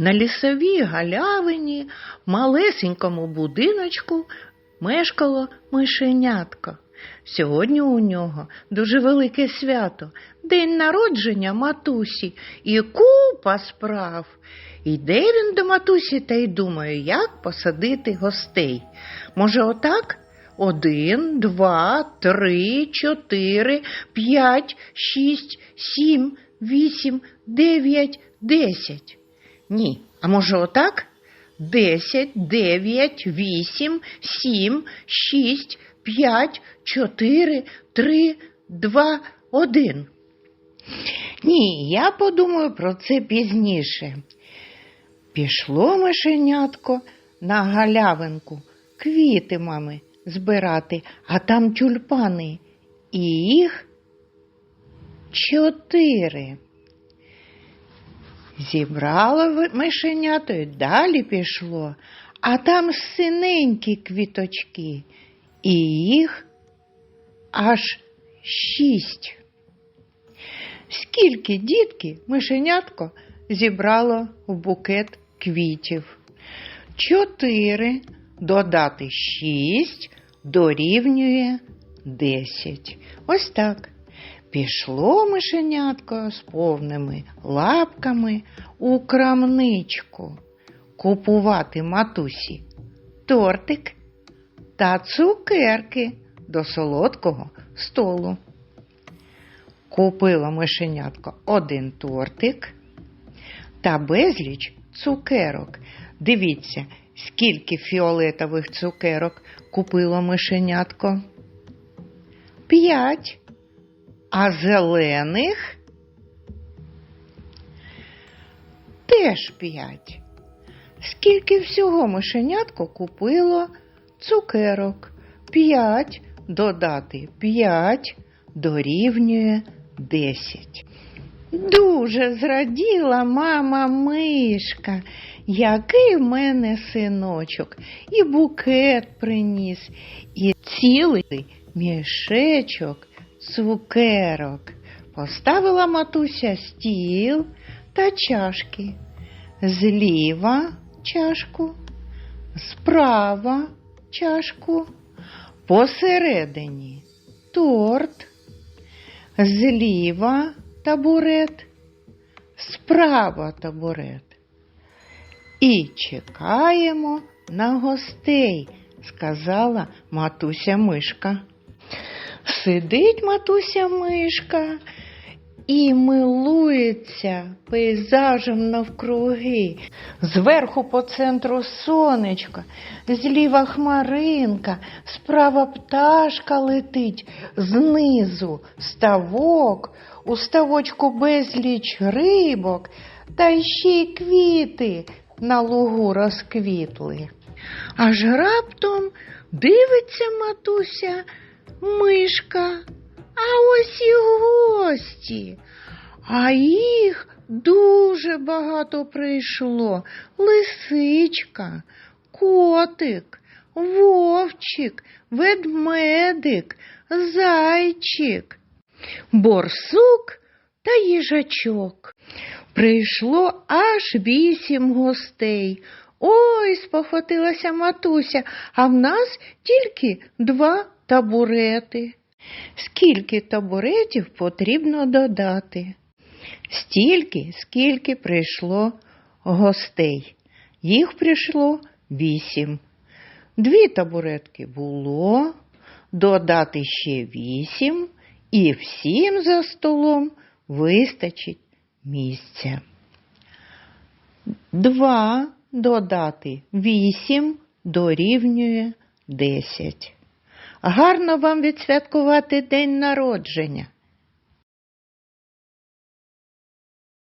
На лісовій галявині, малесенькому будиночку, мешкало мишенятко. Сьогодні у нього дуже велике свято, день народження матусі і купа справ. Йде він до матусі та й думає, як посадити гостей. Може, отак? Один, два, три, чотири, п'ять, шість, сім, вісім, дев'ять, десять. Ні, а може отак? Десять, дев'ять, вісім, сім, шість, п'ять, чотири, три, два, один. Ні, я подумаю про це пізніше. Пішло мишенятко на галявинку квіти мами збирати, а там тюльпани. І їх чотири. Зібрало мишенято і далі пішло, а там синенькі квіточки, і їх аж шість. Скільки дітки мишенятко зібрало в букет квітів? Чотири додати шість дорівнює десять. Ось так. Пішло мишенятко з повними лапками у крамничку купувати матусі тортик та цукерки до солодкого столу. Купила мишенятко один тортик та безліч цукерок. Дивіться, скільки фіолетових цукерок купило мишенятко. П'ять. А зелених теж п'ять. Скільки всього мишенятко купило цукерок? П'ять додати п'ять дорівнює десять. Дуже зраділа мама мишка, який в мене синочок, і букет приніс, і цілий мішечок цукерок. Поставила матуся стіл та чашки. Зліва чашку, справа чашку, посередині торт, зліва табурет, справа табурет. І чекаємо на гостей, сказала матуся мишка. Сидить матуся мишка і милується пейзажем навкруги. Зверху по центру сонечко, зліва хмаринка, справа пташка летить, знизу ставок, у ставочку безліч рибок, та ще й квіти на лугу розквітли. Аж раптом дивиться матуся мишка, а ось і гості. А їх дуже багато прийшло. Лисичка, котик, вовчик, ведмедик, зайчик, борсук та їжачок. Прийшло аж вісім гостей. Ой, спохватилася матуся, а в нас тільки два табурети. Скільки табуретів потрібно додати? Стільки, скільки прийшло гостей. Їх прийшло вісім. Дві табуретки було, додати ще вісім, і всім за столом вистачить місця. Два додати вісім дорівнює десять. Гарно вам відсвяткувати день народження.